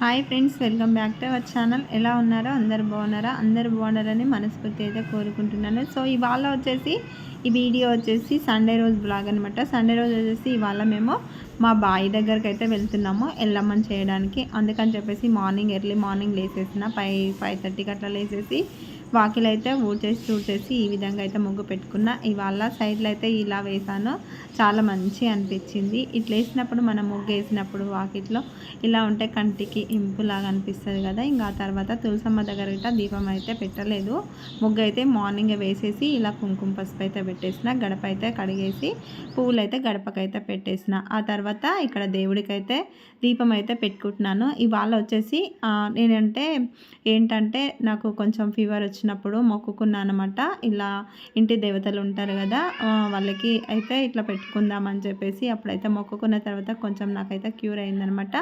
Hi friends welcome back to our channel. ఎలా ఉన్నారో అందరు బాగున్నారా? అందరు బాగున్నారని మనస్ఫూర్తి అయితే కోరుకుంటున్నాను. సో ఇవాళ వచ్చేసి ఈ వీడియో వచ్చేసి సండే రోజు బ్లాగ్ అనమాట సండే రోజు వచ్చేసి ఇవాళ మేము మా బాయి దగ్గరికి అయితే వెళ్తున్నాము ఎల్లమ్మని చేయడానికి. అందుకని చెప్పేసి మార్నింగ్ ఎర్లీ మార్నింగ్ లేసేసిన. ఫైవ్ ఫైవ్ థర్టీకి అట్లా లేసేసి వాకిలు అయితే ఊడ్చేసి చూసేసి ఈ విధంగా అయితే ముగ్గు పెట్టుకున్న. ఇవాళ సైడ్లో అయితే ఇలా వేసాను. చాలా మంచి అనిపించింది. ఇట్లా వేసినప్పుడు మనం ముగ్గు వేసినప్పుడు వాకిట్లో ఇలా ఉంటే కంటికి ఇంపులాగా అనిపిస్తుంది కదా. ఇంకా తర్వాత తులసమ్మ దగ్గర గిట్ట దీపం అయితే పెట్టలేదు. ముగ్గు అయితే మార్నింగ్ వేసేసి ఇలా కుంకుమ పసుపు అయితే పెట్టేసిన గడప అయితే కడిగేసి పువ్వులు అయితే గడపకైతే పెట్టేసిన. ఆ తర్వాత ఇక్కడ దేవుడికైతే దీపం అయితే పెట్టుకుంటున్నాను. ఇవాళ వచ్చేసి నేనంటే ఏంటంటే నాకు కొంచెం ఫీవర్ వచ్చినప్పుడు మొక్కుకున్నాను అనమాట ఇలా ఇంటి దేవతలు ఉంటారు కదా వాళ్ళకి అయితే ఇట్లా పెట్టుకుందామని చెప్పేసి అప్పుడైతే మొక్కుకున్న తర్వాత కొంచెం నాకైతే క్యూర్ అయిందనమాట.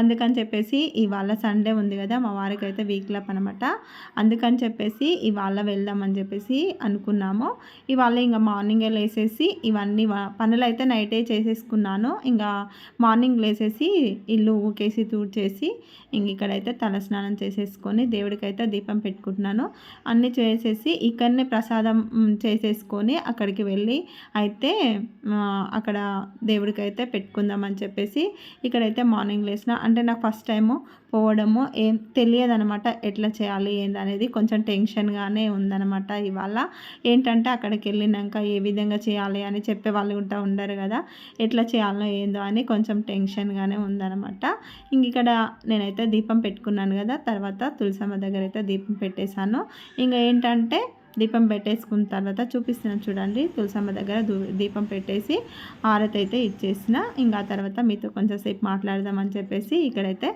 అందుకని చెప్పేసి ఇవాళ సండే ఉంది కదా మా వారికి అయితే వీక్లప్ అనమాట. అందుకని చెప్పేసి ఇవాళ వెళ్దామని చెప్పేసి అనుకున్నాము. ఇవాళ ఇంకా మార్నింగే లేసేసి ఇవన్నీ పనులు అయితే నైటే చేసేసుకున్నాను. ఇంకా మార్నింగ్ లేసేసి ఇల్లు ఊకేసి తూడ్చేసి ఇంక ఇక్కడైతే తలస్నానం చేసేసుకొని దేవుడికైతే దీపం పెట్టుకుంటున్నాను. అన్నీ చేసేసి ఇక్కడనే ప్రసాదం చేసేసుకొని అక్కడికి వెళ్ళి అయితే అక్కడ దేవుడికి అయితే పెట్టుకుందాం పెట్టుకుందామని చెప్పేసి ఇక్కడైతే మార్నింగ్ లేచిన అంటే నాకు ఫస్ట్ టైము పోవడము ఏం తెలియదు అనమాట ఎట్లా చేయాలి ఏందనేది కొంచెం టెన్షన్గానే ఉందనమాట. ఇవాళ ఏంటంటే అక్కడికి వెళ్ళినాక ఏ విధంగా చేయాలి అని చెప్పే వాళ్ళు కూడా ఉండరు కదా. ఎట్లా చేయాలో ఏందో అని కొంచెం టెన్షన్గానే ఉందనమాట. ఇంక ఇక్కడ నేనైతే దీపం పెట్టుకున్నాను కదా. తర్వాత తులసమ్మ దగ్గర అయితే దీపం పెట్టేశాను. ఇంకా ఏంటంటే దీపం పెట్టేసుకున్న తర్వాత చూపిస్తున్నాను చూడండి. తులసమ్మ దగ్గర దీపం పెట్టేసి ఆరతి అయితే ఇచ్చేసిన. ఇంకా తర్వాత మీతో కొంచెంసేపు మాట్లాడదామని చెప్పేసి ఇక్కడైతే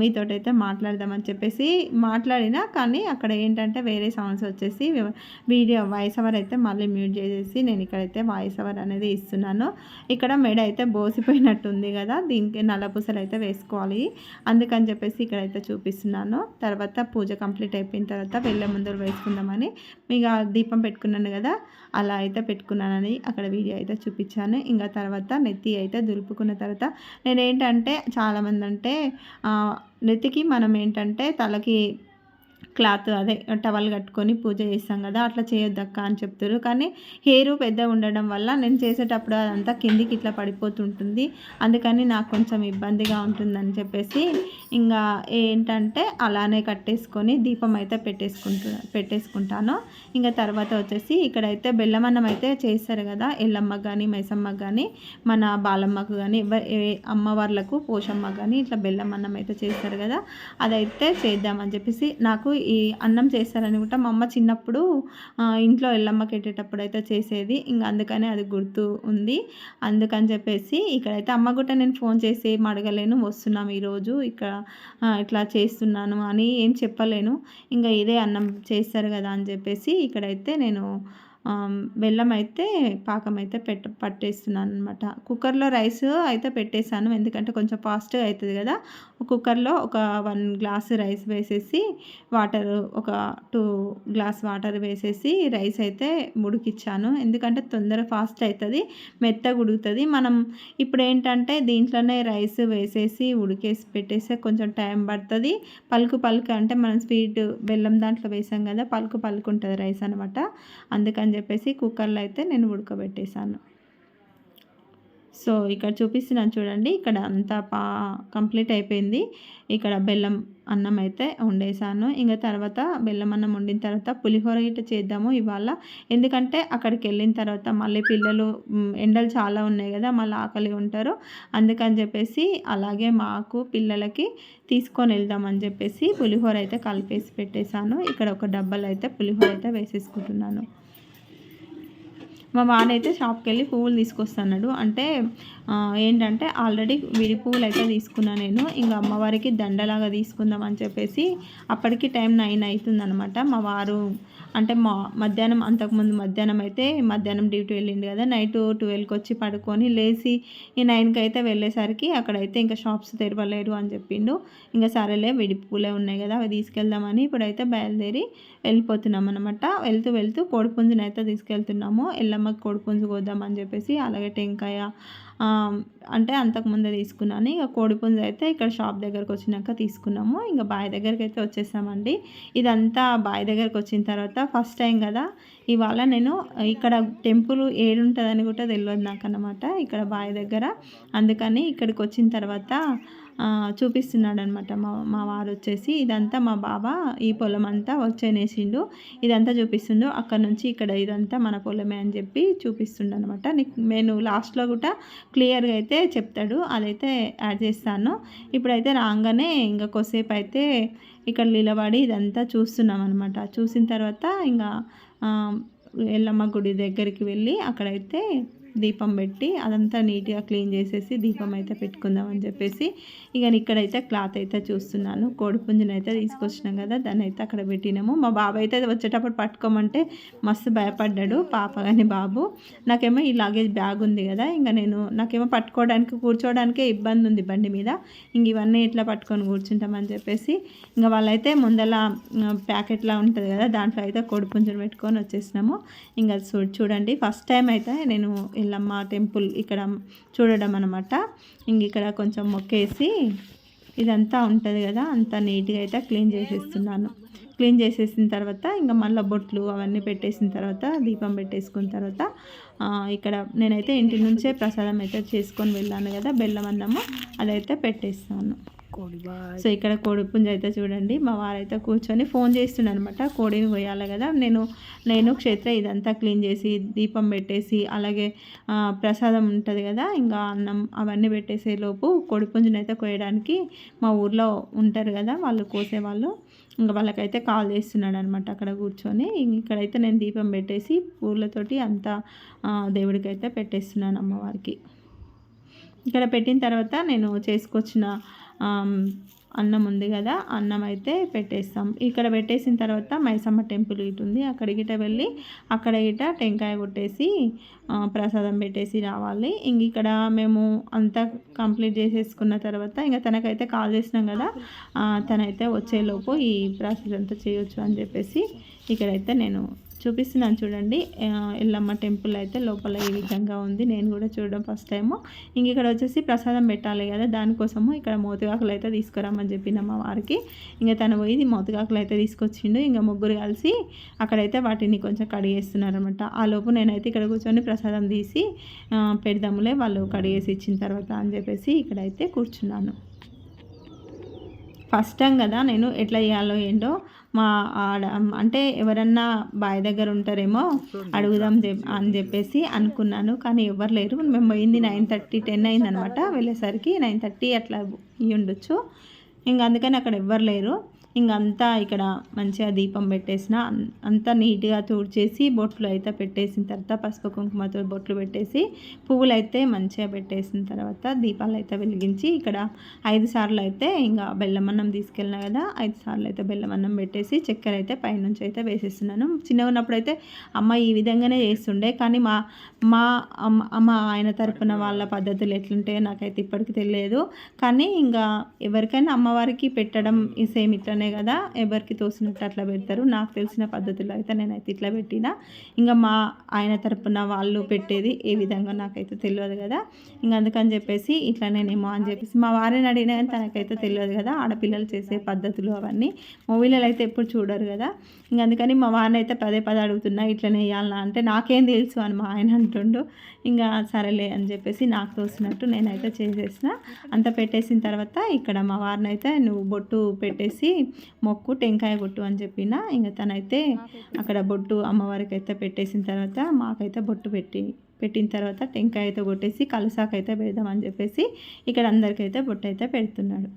మీతోటైతే మాట్లాడదామని చెప్పేసి మాట్లాడినా కానీ అక్కడ ఏంటంటే వేరే సౌండ్స్ వచ్చేసి వీడియో వాయిస్ ఓవర్ అయితే మళ్ళీ మ్యూట్ చేసేసి నేను ఇక్కడైతే వాయిస్ ఓవర్ అనేది ఇస్తున్నాను. ఇక్కడ మెడ అయితే బోసిపోయినట్టుంది కదా దీనికి నల్లపూసలు అయితే వేసుకోవాలి. అందుకని చెప్పేసి ఇక్కడైతే చూపిస్తున్నాను. తర్వాత పూజ కంప్లీట్ అయిపోయిన తర్వాత వెళ్ళే ముందు వేసుకుందామని మీకు దీపం పెట్టుకున్నాను కదా అలా అయితే పెట్టుకున్నానని అక్కడ వీడియో అయితే చూపించాను. ఇంకా తర్వాత నెత్తి అయితే దులుపుకున్న తర్వాత నేనేంటంటే చాలామంది అంటే నెత్తికి మనం ఏంటంటే తలకి క్లాత్ అదే టవల్ కట్టుకొని పూజ చేస్తాం కదా అట్లా చేయొద్దక్క అని చెప్తారు కానీ హెయిర్ పెద్ద ఉండడం వల్ల నేను చేసేటప్పుడు అదంతా కిందికి ఇట్లా పడిపోతుంటుంది. అందుకని నాకు కొంచెం ఇబ్బందిగా ఉంటుందని చెప్పేసి ఇంకా ఏంటంటే అలానే కట్టేసుకొని దీపం అయితే పెట్టేసుకుంటు పెట్టేసుకుంటాను. ఇంకా తర్వాత వచ్చేసి ఇక్కడైతే బెల్లమన్నం అయితే చేస్తారు కదా ఎల్లమ్మ కానీ మైసమ్మకు కానీ మన బాలమ్మకు కానీ అమ్మవార్లకు పోషమ్మ కానీ ఇట్లా బెల్లం అన్నం అయితే చేస్తారు కదా అదైతే చేద్దామని చెప్పేసి నాకు ఈ అన్నం చేస్తారని కూడా మా అమ్మ చిన్నప్పుడు ఇంట్లో ఎల్లమ్మకి పెట్టేటప్పుడు అయితే చేసేది. ఇంకా అందుకనే అది గుర్తు ఉంది. అందుకని చెప్పేసి ఇక్కడైతే అమ్మ కూడా నేను ఫోన్ చేసి ఏం అడగలేను వస్తున్నాం ఈరోజు ఇక్కడ ఇట్లా చేస్తున్నాను అని ఏం చెప్పలేను. ఇంకా ఇదే అన్నం చేస్తారు కదా అని చెప్పేసి ఇక్కడైతే నేను బెల్లం అయితే పాకం అయితే పెట్ట పట్టేస్తున్నాను అనమాట కుక్కర్లో రైస్ అయితే పెట్టేశాను. ఎందుకంటే కొంచెం ఫాస్ట్గా అవుతుంది కదా. కుక్కర్లో ఒక వన్ గ్లాస్ రైస్ వేసేసి వాటర్ ఒక టూ గ్లాస్ వాటర్ వేసేసి రైస్ అయితే ఉడికిచ్చాను. ఎందుకంటే తొందర ఫాస్ట్ అవుతుంది మెత్తగా ఉడుకుతుంది. మనం ఇప్పుడు ఏంటంటే దీంట్లోనే రైస్ వేసేసి ఉడికేసి పెట్టేస్తే కొంచెం టైం పడుతుంది. పలుకు పలుకు అంటే మనం స్వీట్ బెల్లం దాంట్లో వేసాం కదా పలుకు పలుకు ఉంటుంది రైస్ అనమాట అందుకని చెప్పేసి కుక్కర్లో అయితే నేను ఉడకబెట్టేశాను. సో ఇక్కడ చూపిస్తున్నాను చూడండి. ఇక్కడ అంతా పా కంప్లీట్ అయిపోయింది. ఇక్కడ బెల్లం అన్నం అయితే వండేసాను ఇంకా తర్వాత బెల్లం అన్నం వండిన తర్వాత పులిహోర గిట్ట చేద్దాము ఇవాళ. ఎందుకంటే అక్కడికి వెళ్ళిన తర్వాత మళ్ళీ పిల్లలు ఎండలు చాలా ఉన్నాయి కదా మళ్ళీ ఆకలి ఉంటారు. అందుకని చెప్పేసి అలాగే మాకు పిల్లలకి తీసుకొని వెళ్దామని చెప్పేసి పులిహోర అయితే కలిపేసి పెట్టేశాను. ఇక్కడ ఒక డబ్బాలు అయితే పులిహోర అయితే వేసేసుకుంటున్నాను. మా వాన్ అయితే షాప్కి వెళ్ళి పువ్వులు తీసుకొస్తున్నాడు. అంటే ఏంటంటే ఆల్రెడీ విడి పువ్వులు అయితే తీసుకున్నాను నేను. ఇంకా అమ్మవారికి దండలాగా తీసుకుందాం అని చెప్పేసి అప్పటికి టైం నైన్ అవుతుందనమాట మా వారు అంటే మా మధ్యాహ్నం అంతకుముందు మధ్యాహ్నం అయితే మధ్యాహ్నం డ్యూటీ వెళ్ళింది కదా నైట్ ట్వెల్వ్కి వచ్చి పడుకొని లేచి ఈ నైన్కి అయితే వెళ్ళేసరికి అక్కడైతే ఇంకా షాప్స్ తెరవలేరు అని చెప్పిండు. ఇంకా సరేలే విడి పూలే ఉన్నాయి కదా అవి తీసుకెళ్దామని ఇప్పుడైతే బయలుదేరి వెళ్ళిపోతున్నాం అనమాట వెళ్తూ వెళ్తూ కోడిపుంజుని అయితే తీసుకెళ్తున్నాము. ఎల్లమ్మకి కోడిపుంజు కోద్దామని చెప్పేసి అలాగే టెంకాయ అంటే అంతకుముందే తీసుకున్నాను. ఇక కోడిపుంజ అయితే ఇక్కడ షాప్ దగ్గరకు వచ్చినాక తీసుకున్నాము. ఇంకా బావి దగ్గరికి అయితే వచ్చేసామండి. ఇదంతా బావి దగ్గరకు వచ్చిన తర్వాత ఫస్ట్ టైం కదా ఇవాళ నేను ఇక్కడ టెంపుల్ ఏడుంటుందని కూడా తెలియదు నాకు అన్నమాట ఇక్కడ బావి దగ్గర. అందుకని ఇక్కడికి వచ్చిన తర్వాత చూపిస్తున్నాడు అనమాట మా మా వారు వచ్చేసి ఇదంతా మా బాబా ఈ పొలం అంతా వచ్చేనేసిండు. ఇదంతా చూపిస్తుండు. అక్కడ నుంచి ఇక్కడ ఇదంతా మన పొలమే అని చెప్పి చూపిస్తుండ అనమాట నేను లాస్ట్లో కూడా క్లియర్గా అయితే చెప్తాడు. అదైతే యాడ్ చేస్తాను. ఇప్పుడైతే రాగానే ఇంకా కొద్దిసేపు అయితే ఇక్కడ నిలబడి ఇదంతా చూస్తున్నాం అనమాట చూసిన తర్వాత ఇంకా ఎల్లమ్మ గుడి దగ్గరికి వెళ్ళి అక్కడైతే దీపం పెట్టి అదంతా నీట్గా క్లీన్ చేసేసి దీపం అయితే పెట్టుకుందాం అని చెప్పేసి ఇక ఇక్కడైతే క్లాత్ అయితే చూస్తున్నాను. కోడిపుంజుని అయితే తీసుకొచ్చినాం కదా దాన్ని అయితే అక్కడ పెట్టినాము. మా బాబాయ్ అయితే వచ్చేటప్పుడు పట్టుకోమంటే మస్తు భయపడ్డాడు పాప కానీ బాబు. నాకేమో ఈ లగేజ్ బ్యాగ్ ఉంది కదా ఇంకా నేను నాకేమో పట్టుకోవడానికి కూర్చోవడానికే ఇబ్బంది ఉంది బండి మీద. ఇంక ఇవన్నీ ఇట్లా పట్టుకొని కూర్చుంటామని చెప్పేసి ఇంకా వాళ్ళైతే ముందల ప్యాకెట్లా ఉంటుంది కదా దాంట్లో అయితే కోడిపుంజుని పెట్టుకొని వచ్చేసినాము. ఇంకా చూ చూడండి ఫస్ట్ టైం అయితే నేను ఎల్లమ్మ టెంపుల్ ఇక్కడ చూడడం అనమాట ఇంక ఇక్కడ కొంచెం మొక్కేసి ఇదంతా ఉంటుంది కదా అంతా నీట్గా అయితే క్లీన్ చేసేస్తున్నాను. క్లీన్ చేసేసిన తర్వాత ఇంకా మళ్ళీ బొట్లు అవన్నీ పెట్టేసిన తర్వాత దీపం పెట్టేసుకున్న తర్వాత ఇక్కడ నేనైతే ఇంటి నుంచే ప్రసాదం అయితే చేసుకొని వెళ్ళాను కదా బెల్లం అన్నము అదైతే పెట్టేస్తాను. సో ఇక్కడ కోడి పుంజ అయితే చూడండి. మా వారైతే కూర్చొని ఫోన్ చేస్తున్నాను అనమాట కోడిని కొయ్యాలి కదా. నేను నేను క్షేత్ర ఇదంతా క్లీన్ చేసి దీపం పెట్టేసి అలాగే ప్రసాదం ఉంటుంది కదా ఇంకా అన్నం అవన్నీ పెట్టేసే లోపు కోడి పుంజుని అయితే కోయడానికి మా ఊర్లో ఉంటారు కదా వాళ్ళు కోసేవాళ్ళు. ఇంకా వాళ్ళకైతే కాల్ చేస్తున్నాడు అనమాట అక్కడ కూర్చొని. ఇక్కడైతే నేను దీపం పెట్టేసి పూలతోటి అంతా దేవుడికైతే పెట్టేస్తున్నాను అమ్మవారికి. ఇక్కడ పెట్టిన తర్వాత నేను చేసుకొచ్చిన అన్నం ఉంది కదా అన్నం అయితే పెట్టేస్తాం. ఇక్కడ పెట్టేసిన తర్వాత మైసమ్మ టెంపుల్ ఇటు ఉంది. అక్కడ గిట వెళ్ళి అక్కడ గిట టెంకాయ కొట్టేసి ప్రసాదం పెట్టేసి రావాలి. ఇంక ఇక్కడ మేము అంతా కంప్లీట్ చేసేసుకున్న తర్వాత ఇంకా తనకైతే కాల్ చేసినాం కదా తనైతే వచ్చేలోపు ఈ ప్రాసెస్ అంతా చేయొచ్చు అని చెప్పేసి ఇక్కడైతే నేను చూపిస్తున్నాను చూడండి. ఎల్లమ్మ టెంపుల్ అయితే లోపల ఈ విధంగా ఉంది. నేను కూడా చూడడం ఫస్ట్ టైము. ఇంక ఇక్కడ వచ్చేసి ప్రసాదం పెట్టాలి కదా దానికోసము ఇక్కడ మోతుగాకులు అయితే తీసుకురామని చెప్పిన మా వారికి. ఇంకా తను పోయి మోతుగాకులు అయితే తీసుకొచ్చిండు. ఇంకా ముగ్గురు కలిసి అక్కడైతే వాటిని కొంచెం కడిగేస్తున్నారనమాట ఆ లోపు నేనైతే ఇక్కడ కూర్చొని ప్రసాదం తీసి పెడదాములే వాళ్ళు కడిగేసి ఇచ్చిన తర్వాత అని చెప్పేసి ఇక్కడైతే కూర్చున్నాను. ఫస్ట్ టైం కదా నేను ఎట్లా చేయాలో ఏంటో మా ఆడ అంటే ఎవరన్నా బావి దగ్గర ఉంటారేమో అడుగుదాం చెప్- అని చెప్పేసి అనుకున్నాను. కానీ ఎవరు లేరు. మేము పోయింది నైన్ థర్టీ టెన్ అయింది అనమాట వెళ్ళేసరికి నైన్ థర్టీ అట్లా ఉండొచ్చు ఇంక అందుకని అక్కడ ఎవ్వరు లేరు. ఇంకంతా ఇక్కడ మంచిగా దీపం పెట్టేసిన అంతా నీట్గా తుడిచేసి బొట్లు అయితే పెట్టేసిన తర్వాత పసుపు కుంకుమతో బొట్లు పెట్టేసి పువ్వులు అయితే మంచిగా పెట్టేసిన తర్వాత దీపాలు అయితే వెలిగించి ఇక్కడ ఐదు సార్లు అయితే ఇంకా బెల్లమన్నం తీసుకెళ్ళిన తీసుకెళ్ళినా కదా ఐదు సార్లు అయితే బెల్లమన్నం పెట్టేసి చక్కెర అయితే పైనుంచి అయితే వేసేస్తున్నాను. చిన్నగా ఉన్నప్పుడు అయితే అమ్మ ఈ విధంగానే చేస్తుండే కానీ మా మా అమ్మ ఆయన తరపున వాళ్ళ పద్ధతులు ఎట్లుంటాయో నాకైతే ఇప్పటికీ తెలియదు. కానీ ఇంకా ఎవరికైనా అమ్మ అమ్మవారికి పెట్టడం ఈ సేమ్ ఇట్లనే కదా? ఎవరికి తోసినట్టు అట్లా పెడతారు? నాకు తెలిసిన పద్ధతిలో అయితే నేనైతే ఇట్లా పెట్టిన. ఇంకా మా ఆయన తరపున వాళ్ళు పెట్టేది ఏ విధంగా నాకైతే తెలియదు కదా? ఇంకా అందుకని చెప్పేసి ఇట్లా నేనేమో అని చెప్పేసి మా వారిని అడిగినా కానీ తనకైతే తెలియదు కదా? ఆడపిల్లలు చేసే పద్ధతులు అవన్నీ. మూవీలలో అయితే ఎప్పుడు చూడరు కదా? ఇంకా అందుకని మా వారిని అయితే పదే పదే అడుగుతున్నా ఇట్లనే వేయాలన్నా అంటే నాకేం తెలుసు అని మా ఆయన అంటుండు. ఇంకా సరేలే అని చెప్పేసి నాకు తోసినట్టు నేనైతే చేసేసిన. అంత పెట్టేసిన తర్వాత ఇక్కడ మా వారిని అయితే నువ్వు బొట్టు పెట్టేసి మొక్కు టెంకాయ కొట్టు అని చెప్పిన. ఇంకా తనైతే అక్కడ బొట్టు అమ్మవారికి అయితే పెట్టేసిన తర్వాత మాకైతే బొట్టు పెట్టి పెట్టిన తర్వాత టెంకాయ అయితే కొట్టేసి కలసాకైతే పెడదామని చెప్పేసి ఇక్కడ అందరికైతే బొట్టు అయితే పెడుతున్నాడు.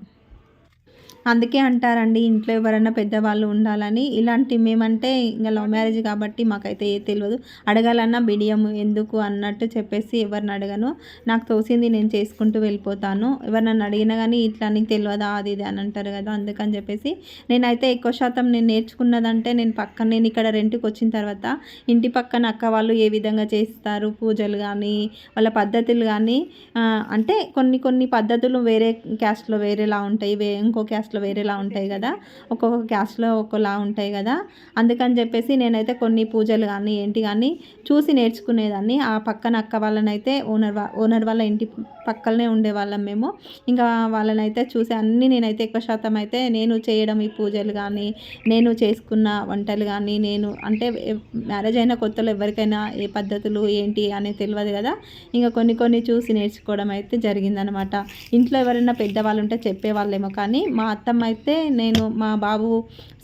అందుకే అంటారండి ఇంట్లో ఎవరైనా పెద్దవాళ్ళు ఉండాలని. ఇలాంటి మేమంటే ఇంకా లవ్ మ్యారేజ్ కాబట్టి మాకైతే ఏ తెలియదు అడగాలన్నా బిడియం ఎందుకు అన్నట్టు చెప్పేసి ఎవరిని అడగను. నాకు తోసింది నేను చేసుకుంటూ వెళ్ళిపోతాను. ఎవరినన్ను అడిగినా కానీ ఇట్లా నీకు తెలియదా అది ఇది అని అంటారు కదా అందుకని చెప్పేసి. నేనైతే ఎక్కువ శాతం నేను నేర్చుకున్నదంటే నేను పక్కన నేను ఇక్కడ రెంట్కి వచ్చిన తర్వాత ఇంటి పక్కన అక్క వాళ్ళు ఏ విధంగా చేస్తారు పూజలు కానీ వాళ్ళ పద్ధతులు కానీ అంటే కొన్ని కొన్ని పద్ధతులు వేరే క్యాస్ట్లో వేరేలా ఉంటాయి. వే ఇంకో క్యాస్ట్ క్యాస్ట్లో వేరేలా ఉంటాయి కదా ఒక్కొక్క క్యాస్ట్లో ఒక్కోలా ఉంటాయి కదా. అందుకని చెప్పేసి నేనైతే కొన్ని పూజలు కానీ ఏంటి కానీ చూసి నేర్చుకునేదాన్ని. ఆ పక్కన అక్క వాళ్ళనైతే ఓనర్ వా ఓనర్ వాళ్ళ ఇంటి పక్కనే ఉండేవాళ్ళం మేము. ఇంకా వాళ్ళనైతే చూసి అన్నీ నేనైతే ఎక్కువ శాతం అయితే నేను చేయడం ఈ పూజలు కానీ నేను చేసుకున్న వంటలు కానీ నేను అంటే మ్యారేజ్ అయిన కొత్తలో ఎవరికైనా ఏ పద్ధతులు ఏంటి అనేది తెలియదు కదా. ఇంకా కొన్ని కొన్ని చూసి నేర్చుకోవడం అయితే జరిగిందనమాట. ఇంట్లో ఎవరైనా పెద్దవాళ్ళు ఉంటే చెప్పేవాళ్ళేమో కానీ మా అత్తమ్మ అయితే నేను మా బాబు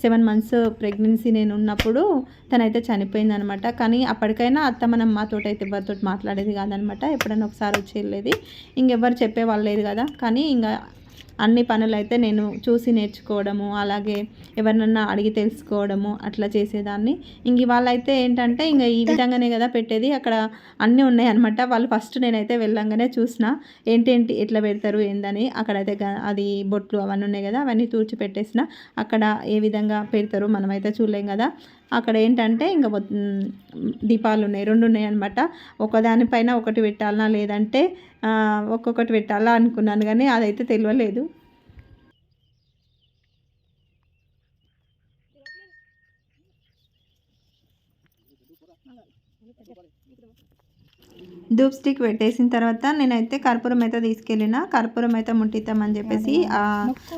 సెవెన్ మంత్స్ ప్రెగ్నెన్సీ నేను ఉన్నప్పుడు తనైతే చనిపోయిందనమాట. కానీ అప్పటికైనా అత్త మనం మాతోటి అయితే ఎవరితో మాట్లాడేది కాదనమాట. ఎప్పుడైనా ఒకసారి వచ్చి వెళ్ళేది. ఇంకెవ్వరు చెప్పేవాళ్ళు లేదు కదా. కానీ ఇంకా అన్ని పనులు అయితే నేను చూసి నేర్చుకోవడము అలాగే ఎవరినన్నా అడిగి తెలుసుకోవడము అట్లా చేసేదాన్ని. ఇంక ఇవాళ అయితే ఏంటంటే ఇంకా ఈ విధంగానే కదా పెట్టేది. అక్కడ అన్నీ ఉన్నాయి అనమాట వాళ్ళు ఫస్ట్ నేనైతే వెళ్ళంగానే చూసిన ఏంటేంటి ఎట్లా పెడతారు ఏందని. అక్కడైతే అది బొట్లు అవన్నీ ఉన్నాయి కదా అవన్నీ తూర్చి పెట్టేసిన అక్కడ ఏ విధంగా పెడతారు మనమైతే చూడలేం కదా. అక్కడ ఏంటంటే ఇంకా దీపాలు ఉన్నాయి రెండు ఉన్నాయి అనమాట ఒకదానిపైన ఒకటి పెట్టాలనా లేదంటే ఒక్కొక్కటి పెట్టాలా అనుకున్నాను కానీ అదైతే తెలియలేదు. ధూప్ స్టిక్ పెట్టేసిన తర్వాత నేనైతే కర్పూరం అయితే తీసుకెళ్ళిన కర్పూరం అయితే ముట్టిద్దామని చెప్పేసి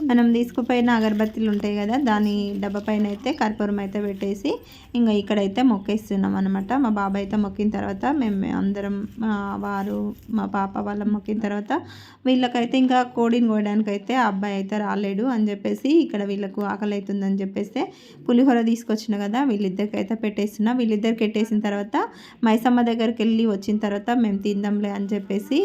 మనం తీసుకుపోయిన అగరబత్తీలు ఉంటాయి కదా దాని డబ్బా పైన అయితే కర్పూరం అయితే పెట్టేసి ఇంకా ఇక్కడైతే మొక్కేస్తున్నాం అనమాట మా బాబాయ్ అయితే మొక్కిన తర్వాత మేము అందరం వారు మా పాప వాళ్ళ మొక్కిన తర్వాత వీళ్ళకైతే ఇంకా కోడిని కోయడానికి అయితే ఆ అబ్బాయి అయితే రాలేడు అని చెప్పేసి ఇక్కడ వీళ్ళకు ఆకలి అవుతుందని చెప్పేసి పులిహోర తీసుకొచ్చిన కదా వీళ్ళిద్దరికి అయితే పెట్టేస్తున్నా. వీళ్ళిద్దరికి పెట్టేసిన తర్వాత మైసమ్మ దగ్గరికి వెళ్ళి వచ్చిన తర్వాత మేము తిందాంలే అని చెప్పేసి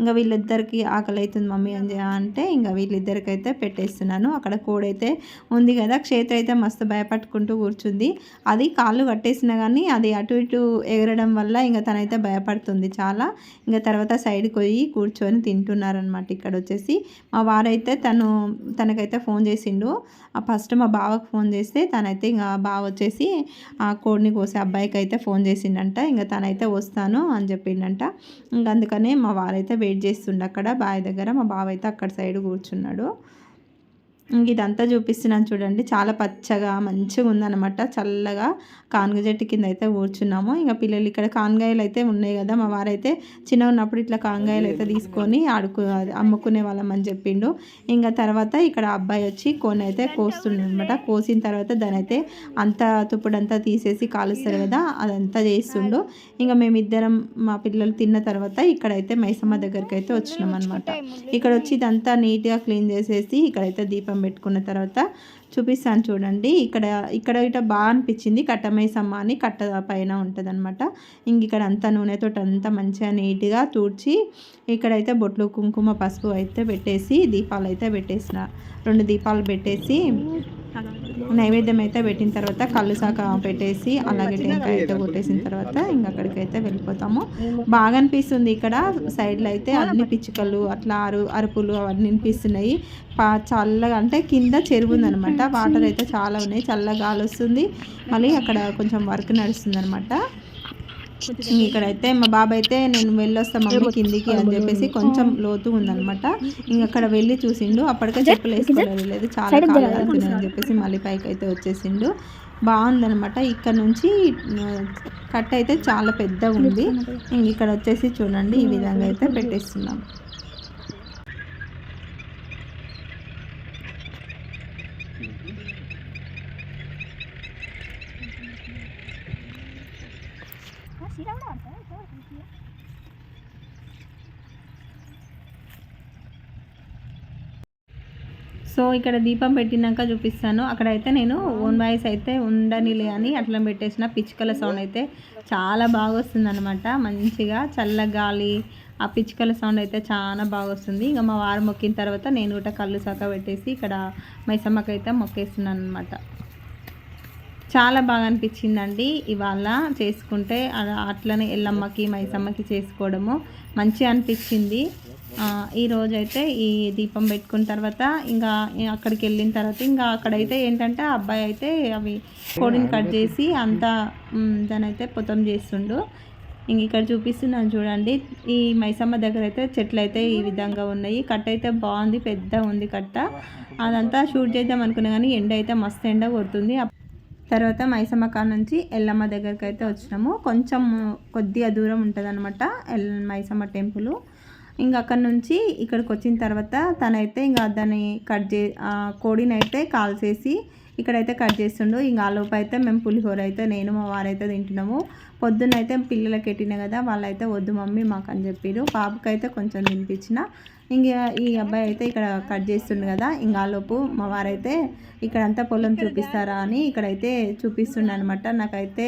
ఇంకా వీళ్ళిద్దరికి ఆకలి అవుతుంది మమ్మీ అని అంటే ఇంకా వీళ్ళిద్దరికి అయితే పెట్టేస్తున్నాను. అక్కడ కోడైతే ఉంది కదా క్షేత్ర అయితే మస్తు భయపట్టుకుంటూ కూర్చుంది. అది కాళ్ళు కట్టేసినా కానీ అది అటు ఇటు ఎగరడం వల్ల ఇంకా తనైతే భయపడుతుంది చాలా. ఇంకా తర్వాత సైడ్కి పోయి కూర్చొని తింటున్నారనమాట ఇక్కడ వచ్చేసి మా వారైతే తను తనకైతే ఫోన్ చేసిండు. ఆ ఫస్ట్ మా బావకు ఫోన్ చేస్తే తనైతే ఇంకా బావ వచ్చేసి ఆ కోడిని కోసే అబ్బాయికి అయితే ఫోన్ చేసిండంట. ఇంకా తనైతే వస్తాను అని చెప్పిండంట. ఇంకా అందుకనే మా వారైతే వెయిట్ చేస్తుండే అక్కడ. బావి దగ్గర మా బావ అయితే అక్కడ సైడ్ కూర్చున్నాడు. ఇదంతా చూపిస్తున్నాను చూడండి. చాలా పచ్చగా మంచిగా ఉందన్నమాట చల్లగా కానుగ చెట్టు కింద అయితే కూర్చున్నాము. ఇంకా పిల్లలు ఇక్కడ కానగాయలు అయితే ఉన్నాయి కదా. మా వారైతే చిన్న ఉన్నప్పుడు ఇట్లా కానగాయలు అయితే తీసుకొని ఆడుకు అమ్ముకునే వాళ్ళం అని చెప్పిండు. ఇంకా తర్వాత ఇక్కడ అబ్బాయి వచ్చి కోన్ అయితే కోస్తుండే అనమాట కోసిన తర్వాత దాని అయితే అంతా తుప్పుడంతా తీసేసి కాలుస్తారు కదా అదంతా చేస్తుండు. ఇంకా మేమిద్దరం మా పిల్లలు తిన్న తర్వాత ఇక్కడైతే మైసమ్మ దగ్గరికి అయితే వచ్చినాం అనమాట ఇక్కడ వచ్చి ఇదంతా నీట్గా క్లీన్ చేసేసి ఇక్కడైతే దీపం పెట్టుకున్న తర్వాత చూపిస్తాను చూడండి. ఇక్కడ ఇక్కడ ఇట బాగా అనిపించింది. కట్టమేసమ్మ అని కట్ట పైన ఉంటుంది అనమాట ఇంక ఇక్కడ అంతా నూనెతో అంతా మంచిగా నీట్గా తూడ్చి ఇక్కడైతే బొట్లు కుంకుమ పసుపు అయితే పెట్టేసి దీపాలు అయితే పెట్టేసిన. రెండు దీపాలు పెట్టేసి నైవేద్యం అయితే పెట్టిన తర్వాత కళ్ళు శాఖ పెట్టేసి అలాగే టెంకాయ అయితే కొట్టేసిన తర్వాత ఇంకా అక్కడికైతే వెళ్ళిపోతాము. బాగా అనిపిస్తుంది ఇక్కడ. సైడ్లో అయితే అన్ని పిచ్చుకలు అట్లా అరు అరుపులు అవన్నీ వినిపిస్తున్నాయి. పా చల్లగా అంటే కింద చెరువు ఉందనమాట వాటర్ అయితే చాలా ఉన్నాయి. చల్లగా గాలి వస్తుంది మళ్ళీ అక్కడ కొంచెం వర్క్ నడుస్తుంది అనమాట ఇక్కడైతే మా బాబాయ్ అయితే నేను వెళ్ళొస్తా మమ్మీ కిందికి అని చెప్పేసి కొంచెం లోతు ఉందన్నమాట. ఇంక అక్కడ వెళ్ళి చూసిండు. అప్పటికే చెప్పులు వేసుకోలేదు. లేదు చాలా కాలు అని చెప్పేసి మళ్ళీ పైకి అయితే వచ్చేసిండు. బాగుందనమాట ఇక్కడ నుంచి ఆ, కట్ట అయితే చాలా పెద్దగా ఉంది ఇంక ఇక్కడ వచ్చేసి చూడండి. ఈ విధంగా అయితే పెట్టేస్తున్నాం. సో ఇక్కడ దీపం పెట్టినాక చూపిస్తాను. అక్కడైతే నేను ఓన్ వాయిస్ అయితే ఉండనిలే అని అట్లా పెట్టేసిన. పిచ్చుకల సౌండ్ అయితే చాలా బాగా వస్తుంది అనమాట మంచిగా చల్ల గాలి ఆ పిచ్చుకల సౌండ్ అయితే చాలా బాగా వస్తుంది ఇంకా మా వారు మొక్కిన తర్వాత నేను కూడా కళ్ళు సక పెట్టేసి ఇక్కడ మైసమ్మకి అయితే మొక్కేస్తున్నాను అనమాట చాలా బాగా అనిపించిందండి ఇవాళ చేసుకుంటే అట్లనే ఎల్లమ్మకి మైసమ్మకి చేసుకోవడము మంచిగా అనిపించింది. ఈ రోజు అయితే ఈ దీపం పెట్టుకున్న తర్వాత ఇంకా అక్కడికి వెళ్ళిన తర్వాత ఇంకా అక్కడైతే ఏంటంటే అబ్బాయి అయితే అవి కోడిని కట్ చేసి అంతా మ్, దానైతే పొతం చేస్తుండు. ఇంక ఇక్కడ చూపిస్తున్నాను చూడండి. ఈ మైసమ్మ దగ్గర అయితే చెట్లు అయితే ఈ విధంగా ఉన్నాయి. కట్ట అయితే బాగుంది పెద్ద ఉంది కట్ట. అదంతా షూట్ చేద్దాం అనుకున్నా కానీ ఎండ అయితే మస్తు ఎండ కొడుతుంది. తర్వాత మైసమ్మ కాడ నుంచి ఎల్లమ్మ దగ్గరికి అయితే వచ్చినాము. కొంచెం కొద్దిగా దూరం ఉంటుంది అనమాట ఎల్ మైసమ్మ టెంపుల్. ఇంకా అక్కడ నుంచి ఇక్కడికి వచ్చిన తర్వాత తనైతే ఇంకా దాన్ని కట్ చే కోడిని అయితే కాల్చేసి ఇక్కడైతే కట్ చేస్తుండు. ఇంకా ఆలోపు అయితే మేము పులిహోర అయితే నేను మా వారైతే తింటున్నాము. పొద్దున్న అయితే పిల్లలకి పెట్టిన కదా వాళ్ళైతే వద్దు మమ్మీ మాకు అని చెప్పారు. పాపకైతే కొంచెం తినిపించిన. ఇంకా ఈ అబ్బాయి అయితే ఇక్కడ కట్ చేస్తుండు కదా ఇంకా ఆలోపు మా వారైతే ఇక్కడంతా పొలం చూపిస్తారా అని ఇక్కడైతే చూపిస్తుండ అనమాట నాకైతే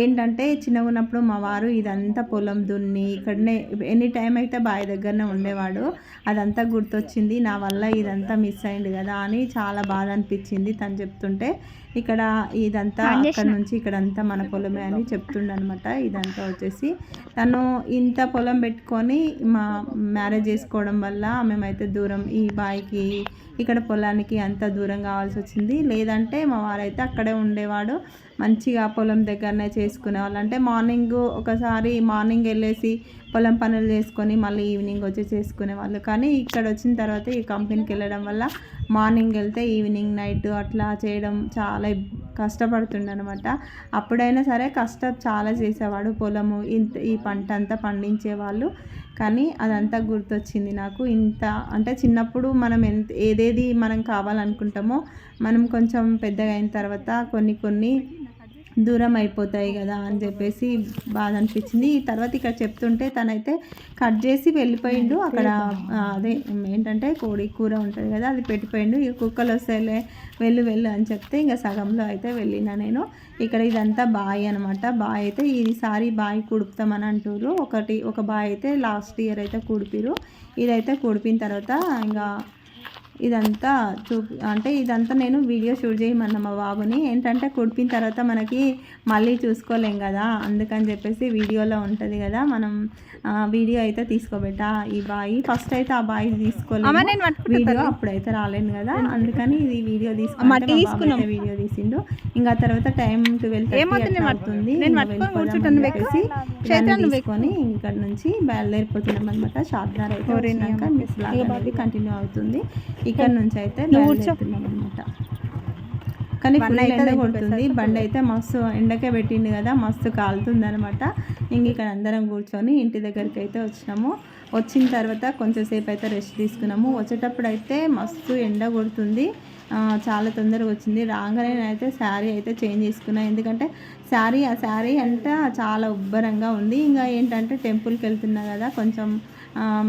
ఏంటంటే చిన్నగా ఉన్నప్పుడు మా వారు ఇదంతా పొలం దున్ని ఇక్కడనే ఎనీ టైం అయితే బావి దగ్గరనే ఉండేవాడు. అదంతా గుర్తొచ్చింది. నా వల్ల ఇదంతా మిస్ అయింది కదా అని చాలా బాధ అనిపించింది తను చెప్తుంటే. ఇక్కడ ఇదంతా అక్కడ నుంచి ఇక్కడంతా మన పొలమే అని చెప్తుండ అనమాట ఇదంతా వచ్చేసి తను ఇంత పొలం పెట్టుకొని మా మ్యారేజ్ చేసుకోవడం వల్ల మేమైతే దూరం ఈ బాయికి ఇక్కడ పొలానికి అంత దూరం కావాల్సి వచ్చింది. లేదంటే మా వారైతే అక్కడే ఉండేవాడు. మంచిగా పొలం దగ్గరనే చేసుకునేవాళ్ళు. అంటే మార్నింగ్ ఒకసారి మార్నింగ్ వెళ్ళేసి పొలం పనులు చేసుకొని మళ్ళీ ఈవినింగ్ వచ్చి చేసుకునేవాళ్ళు. కానీ ఇక్కడ వచ్చిన తర్వాత ఈ కంపెనీకి వెళ్ళడం వల్ల మార్నింగ్ వెళ్తే ఈవినింగ్ నైట్ అట్లా చేయడం చాలా కష్టపడుతుండనమాట. అప్పుడైనా సరే కష్టం చాలా చేసేవాడు. పొలము ఇంత ఈ పంట అంతా పండించేవాళ్ళు. కానీ అదంతా గుర్తొచ్చింది నాకు. ఇంత అంటే చిన్నప్పుడు మనం ఎంత ఏదేది మనం కావాలనుకుంటామో మనం కొంచెం పెద్దగా అయిన తర్వాత కొన్ని కొన్ని దూరం అయిపోతాయి కదా అని చెప్పేసి బాధ అనిపించింది ఈ తర్వాత ఇక్కడ చెప్తుంటే తనైతే కట్ చేసి వెళ్ళిపోయిండు. అక్కడ అదే ఏంటంటే కోడి కూర ఉంటుంది కదా అది పెట్టిపోయిండు. ఇక కుక్కలు వస్తాయిలే వెళ్ళు వెళ్ళు అని చెప్తే ఇంకా సగంలో అయితే వెళ్ళిన నేను. ఇక్కడ ఇదంతా బావి అనమాట బావి అయితే ఈసారి బావి కుడుపుతామని అంటారు ఒకటి ఒక బావి అయితే లాస్ట్ ఇయర్ అయితే కుడిపిరు ఇదైతే కుడిపిన తర్వాత ఇంకా ఇదంతా చూపి అంటే ఇదంతా నేను వీడియో షూట్ చేయమన్నా మా బాబుని. ఏంటంటే కుడిపిన తర్వాత మనకి మళ్ళీ చూసుకోలేం కదా. అందుకని చెప్పేసి వీడియోలో ఉంటుంది కదా. మనం వీడియో అయితే తీసుకోబెట్టా ఈ బాయి. ఫస్ట్ అయితే ఆ బాయి తీసుకోలేదు వీడియో అప్పుడైతే రాలేను కదా. అందుకని ఇది వీడియో తీసుకుని వీడియో తీసిండు. ఇంకా తర్వాత టైం ట్వెల్వ్ తీసుకొని ఇక్కడ నుంచి బయలుదేరిపోతున్నాం అనమాట షాద్నార్ అయితే కంటిన్యూ అవుతుంది. ఇక్కడ నుంచి అయితే బయలుదేరుతున్నాం అనమాట కానీ ఫుల్ ఎండ కొడుతుంది బండి అయితే మస్తు ఎండకే పెట్టింది కదా మస్తు కాలుతుంది అనమాట ఇంక ఇక్కడ అందరం కూర్చొని ఇంటి దగ్గరికి అయితే వచ్చినాము. వచ్చిన తర్వాత కొంచెం సేపు అయితే రెస్ట్ తీసుకున్నాము. వచ్చేటప్పుడు అయితే మస్తు ఎండ కొడుతుంది. చాలా తొందరగా వచ్చింది. రాగానే నేనైతే శారీ అయితే చేంజ్ చేసుకున్నా. ఎందుకంటే శారీ ఆ శారీ అంతా చాలా ఉబ్బరంగా ఉంది. ఇంకా ఏంటంటే టెంపుల్కి వెళ్తున్నా కదా కొంచెం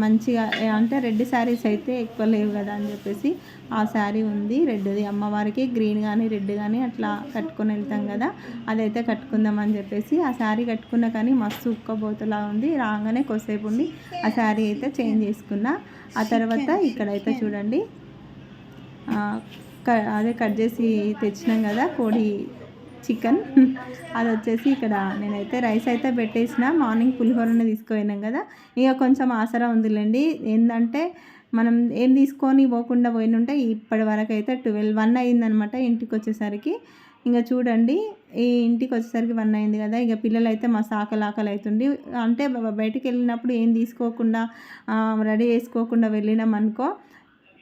మంచిగా అంటే రెడ్ శారీస్ అయితే ఎక్కువ లేవు కదా అని చెప్పేసి ఆ శారీ ఉంది రెడ్ది. అమ్మవారికి గ్రీన్ కానీ రెడ్ కానీ అట్లా కట్టుకొని వెళ్తాం కదా అదైతే కట్టుకుందాం అని చెప్పేసి ఆ శారీ కట్టుకున్నా కానీ మస్తు ఉక్కబోతులా ఉంది. రాగానే కొసేపు ఉండి ఆ శారీ అయితే చేంజ్ చేసుకున్నా. ఆ తర్వాత ఇక్కడైతే చూడండి క- అదే కట్ చేసి తెచ్చినాం కదా కోడి చికెన్. అది వచ్చేసి ఇక్కడ నేనైతే రైస్ అయితే పెట్టేసిన. మార్నింగ్ పులిహోరనే తీసుకుపోయినాం కదా. ఇక కొంచెం ఆసరా ఉందిలేండి. ఏంటంటే మనం ఏం తీసుకొని పోకుండా పోయినుంటే ఇప్పటి వరకు అయితే ట్వెల్వ్ వన్ అయిందనమాట ఇంటికి వచ్చేసరికి ఇంకా చూడండి ఈ ఇంటికి వచ్చేసరికి వన్ అయింది కదా. ఇక పిల్లలు అయితే మా సాకలు ఆకలి అవుతుంది అంటే బయటికి వెళ్ళినప్పుడు ఏం తీసుకోకుండా రెడీ చేసుకోకుండా వెళ్ళినాం అనుకో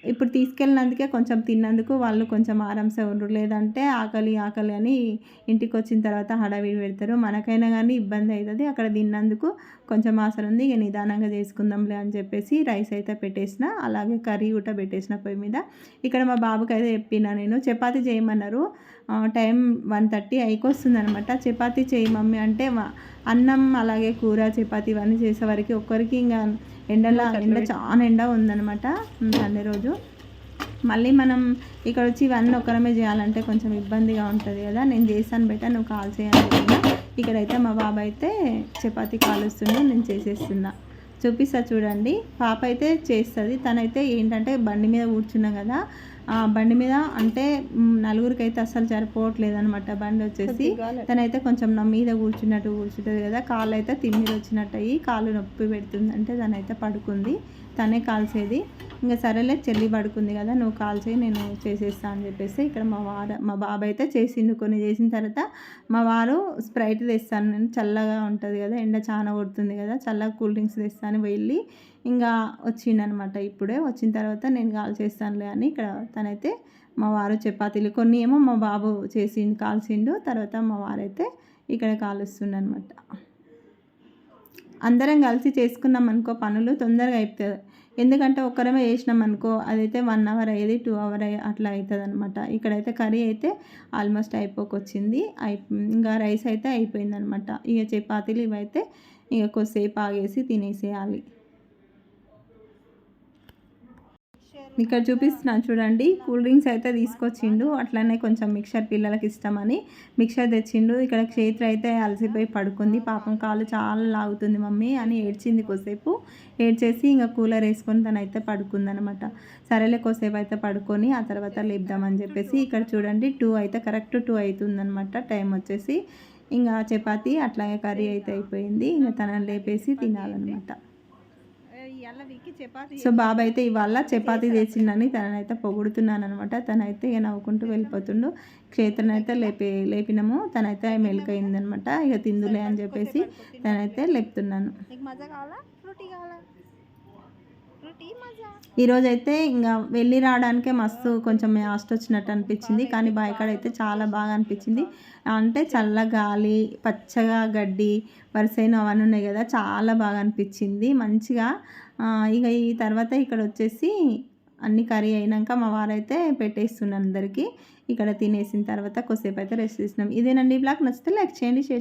ఇప్పుడు తీసుకెళ్ళినందుకే కొంచెం తిన్నందుకు వాళ్ళు కొంచెం ఆరాంసే ఉండరు. లేదంటే ఆకలి ఆకలి అని ఇంటికి వచ్చిన తర్వాత హడావిడి పెడతారు. మనకైనా కానీ ఇబ్బంది అవుతుంది అక్కడ తిన్నందుకు కొంచెం ఆసర ఉంది. ఇక నిదానంగా చేసుకుందాంలే అని చెప్పేసి రైస్ అయితే పెట్టేసిన. అలాగే కర్రీ కూడా పెట్టేసిన పొయ్యి మీద. ఇక్కడ మా బాబుకి అయితే చెప్పిన నేను చపాతి చేయమన్నారు. టైం వన్ థర్టీ అయికొస్తుంది అనమాట చపాతి చేయి మమ్మీ. అంటే అన్నం అలాగే కూర చపాతి ఇవన్నీ చేసేవారికి ఒక్కరికి ఇంకా ఎండలా ఎండ చాలా ఎండ ఉందన్నమాట సండే రోజు. మళ్ళీ మనం ఇక్కడ వచ్చి ఇవన్నీ ఒక్కరమే చేయాలంటే కొంచెం ఇబ్బందిగా ఉంటుంది కదా. నేను చేశాను బెట నువ్వు కాల్ చేయని ఇక్కడైతే మా బాబాయ్ అయితే చపాతీ కాలుస్తుండే నేను చేసేస్తున్నా. చూపిస్తా చూడండి. పాప అయితే చేస్తుంది. తనైతే ఏంటంటే బండి మీద కూర్చున్నా కదా. బండి మీద అంటే నలుగురికి అయితే అస్సలు సరిపోవట్లేదు అనమాట బండి వచ్చేసి. తనైతే కొంచెం నా మీద కూర్చున్నట్టు కూర్చుంటుంది కదా కాళ్ళు అయితే తిమ్మిరి వచ్చినట్టు అయ్యి కాళ్ళు నొప్పి పెడుతుంది అంటే తనైతే పడుకుంది. తనే కాల్చేది. ఇంకా సరేలే చెల్లి పడుకుంది కదా నువ్వు కాల్చేయి నేను చేసేస్తా అని చెప్పేసి ఇక్కడ మా వారు మా బాబాయ్ అయితే చేసిండు. కొన్ని చేసిన తర్వాత మా వారు స్ప్రైట్ తెస్తాను. నేను చల్లగా ఉంటుంది కదా ఎండ చాలా కొడుతుంది కదా చల్లగా కూల్ డ్రింక్స్ తెస్తాను వెళ్ళి ఇంకా వచ్చిండనమాట. ఇప్పుడే వచ్చిన తర్వాత నేను కాల్ చేస్తానులే అని ఇక్కడ తనైతే మా వారు చపాతీలు కొన్ని ఏమో మా బాబు చేసిండు కాల్చిండు తర్వాత మా వారైతే ఇక్కడ కాలుస్తుండనమాట. అందరం కలిసి చేసుకున్నాం అనుకో పనులు తొందరగా అయిపోతుంది ఎందుకంటే ఒక్కరమే చేసినాం అనుకో అదైతే వన్ అవర్ అయ్యేది టూ అవర్ అట్లా అవుతుంది అనమాట ఇక్కడైతే కర్రీ అయితే ఆల్మోస్ట్ అయిపోకొచ్చింది. అయి ఇంకా రైస్ అయితే అయిపోయిందనమాట. ఇక చపాతీలు ఇవైతే ఇక కొద్దిసేపు ఆగేసి తినేసేయాలి. ఇక్కడ చూపిస్తున్నాను చూడండి. కూల్ డ్రింక్స్ అయితే తీసుకొచ్చిండు. అట్లనే కొంచెం మిక్సర్ పిల్లలకి ఇష్టమని మిక్సర్ తెచ్చిండు. ఇక్కడ క్షేత్ర అయితే అలసిపోయి పడుకుంది. పాపం కాలు చాలా లాగుతుంది మమ్మీ అని ఏడ్చింది కొద్దిసేపు. ఏడ్చేసి ఇంకా కూలర్ వేసుకొని తనైతే పడుకుందనమాట. సరేలే కొద్దిసేపు అయితే పడుకొని ఆ తర్వాత లేపుదామని చెప్పేసి ఇక్కడ చూడండి. టూ అయితే కరెక్ట్ టూ అవుతుందనమాట టైం వచ్చేసి. ఇంకా చపాతి అట్లాగే కర్రీ అయితే అయిపోయింది. ఇంకా తనని లేపేసి తినాలన్నమాట. సో బాబా అయితే ఇవాళ చపాతీ చేసిండని తననైతే పొగుడుతున్నాను అనమాట తనైతే ఇక నవ్వుకుంటూ వెళ్ళిపోతుండు. క్షేత్రనైతే లేపి లేపినాము. తనైతే మెలికైందనమాట ఇక తిందులే అని చెప్పేసి తనైతే లేపుతున్నాను. ఈరోజు అయితే ఇంకా వెళ్ళి రావడానికే మస్తు కొంచెం యాస్ట్ వచ్చినట్టు అనిపించింది కానీ బాయికాడ అయితే చాలా బాగా అనిపించింది. అంటే చల్ల గాలి పచ్చగా గడ్డి వరిసైన అవన్నీ ఉన్నాయి కదా చాలా బాగా అనిపించింది. మంచిగా ఇక ఈ తర్వాత ఇక్కడ వచ్చేసి అన్ని కర్రీ అయినాక మా వారైతే పెట్టేస్తున్నాను అందరికీ. ఇక్కడ తినేసిన తర్వాత కొద్దిసేపు అయితే రెస్ట్ చేసినాం ఇదేనండి బ్లాగ్. నచ్చితే లైక్ చేయండి షేర్